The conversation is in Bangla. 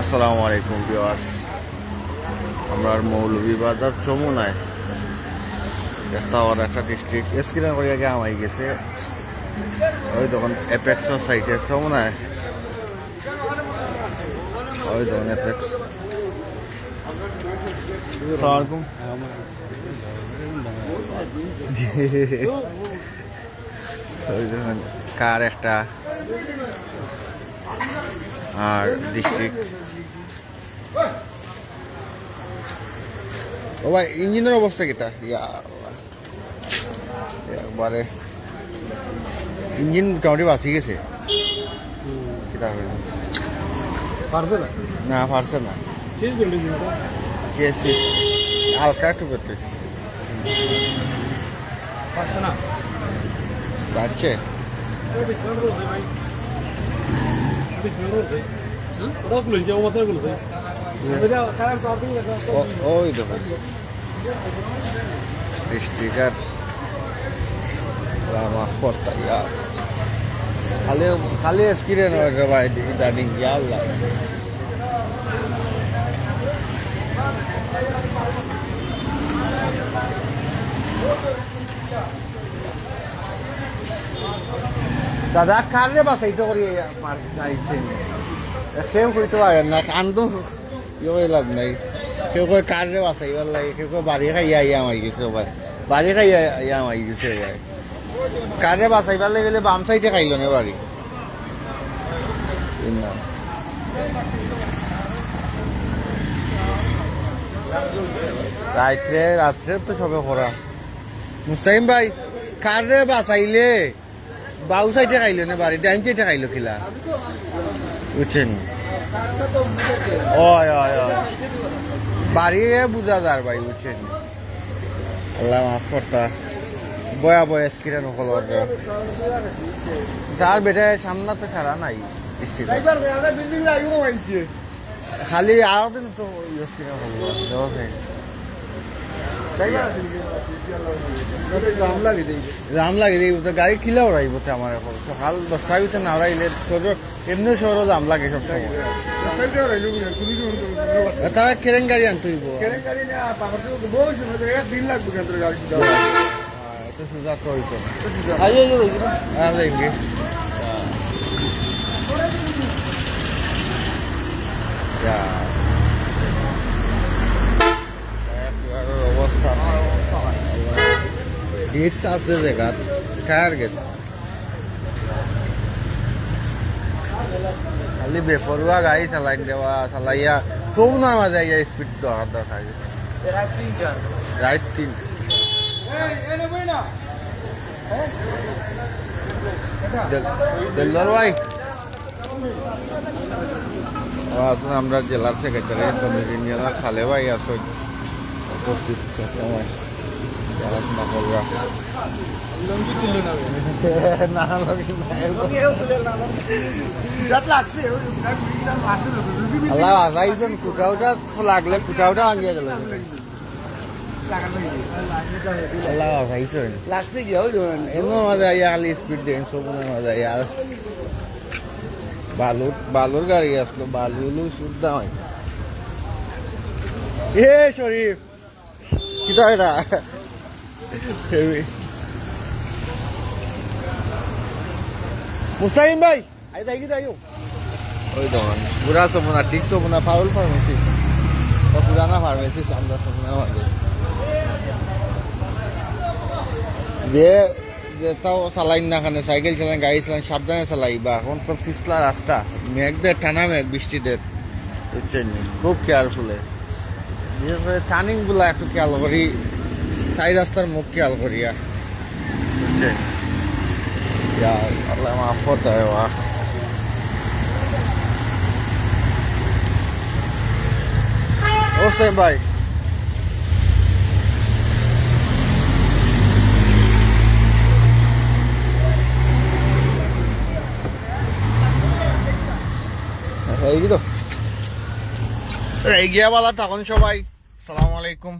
আসসালামু আলাইকুম ভিউয়ার্স। আমরা মৌলভীবাজার চমুনায় আর একটা ডিস্ট্রিক্ট স্ক্রিনে করে আগে আমাই গেছে। ওই তখন অ্যাপেক্সের সাইটে চমুনায় ওই তখন অ্যাপেক্স আসসালামু ওই দেখুন, কার একটা? আর ডিস্ট্রিক্ট ও ভাই ইঞ্জিনের অবস্থা কিটা ইয়া একবারে। ইঞ্জিন মোটামুটি বাঁচি গেছে। কিটা হবে পারবে না? না পারছে না। হালকা একটু পেট্রিস পারছে না? বাচ্চে ওই বিশ মিনিট রয়েছে ভাই বিশ মিনিট রয়েছে ওটা গুলো যে ওমাতে গুলো এটা কারেন্ট পাবি ও- ওই দেখুন স্টিকার মাফ করতা ইয়া খালি খালি স্ক্রিন রে ভাই ইদানিং ইয়া আল্লাহ দাদা কারে বাসাইতে করি মার যাইছেন সেও কইতে পারে না কান তো ইয়ে লাভ নাই। কেউ কয় কারে বাসাইবার লাগে। কেউ কয় বাড়ি খাইয়া ইয়া মাই গেছে ভাই বাড়ি খাইয়া ইয়া মাই গেছে ভাই কারে বাসাইবার লাগে বাম সাইডে খাইল না বাড়ি না রাত্রে রাত্রে তো সবে করা মুস্তাকিম ভাই কারে বাসাইলে বাউ সাইডে খাইলো না বাড়ি? ডাইন সাইডে খাইলো খিলা। বুঝছেন? ওই ওই ওই বাড়ি বুঝা যার ভাই বুঝছেন? আল্লাহ মাফ করতা। বয়া বয়া স্ক্রিন হকলর তার বেটা সামনা তো খারা নাই খালি আরও তো স্ক্রিন হকল রাম লাগে দেই, তো গাড়ি কিলা ওরাইব তো আমার এখন। সকাল দশটা ভিতরে না ওরাইলে শহর এমনি শহরও দাম লাগে সব সময় রইল তারা কেরেন গাড়ি আনতেইব কেন গাড়ি দিন লাগবে তো হইতো। আইয়ে রইল আর দেখবি Ya. একবারের অবস্থা হিটস আছে জায়গা টায়ার গেছে। খালি বেপরুয়া গাড়ি চালাই দেওয়া চালাইয়া চৌনার মাঝে ইয়া স্পিড দরকার রাত তিনটা রাইট তিন এই এনে বই না দেল্লার ভাই। আসুন আমরা জেলার সেক্রেটারি সমিতি জেলার সালে ভাই আসুন উপস্থিত না আল্লাহ আসাইছেন কুটাউটা লাগলে কুটাউটা আঙ্গিয়ে গেল। আল্লাহ আসাইছেন লাগছে কি? এনো মাঝে আইয়া খালি স্পিড দেন সবুনের মাঝে আইয়া বালুর বালুর গাড়ি আসলো বালু শুদ্ধ হয়। এ শরীফ! কিতা এটা মুস্তাকিম ভাই আই তাই কি তাইও ওই দোকান পুরা সবুনা ঠিক সবুনা ফাউল ফার্মেসি পুরানা ফার্মেসি আমরা যে যে তাও চালাই না খানে সাইকেল চালান গাড়ি চালান সাবধানে চালাই বা এখন তো পিছলা রাস্তা মেঘদের টানা মেঘ বৃষ্টিদের খুব কেয়ারফুলে বিশেষ করে টার্নিংগুলা একটু খেয়াল করি চাই রাস্তার মুখ খেয়াল করিয়া বুঝছেন ইয়া আল্লাহ মাফ করতে হয় ওয়া ভাই। এই তো। এই গিয়া বলা তখন সবাই। সালাম আলাইকুম।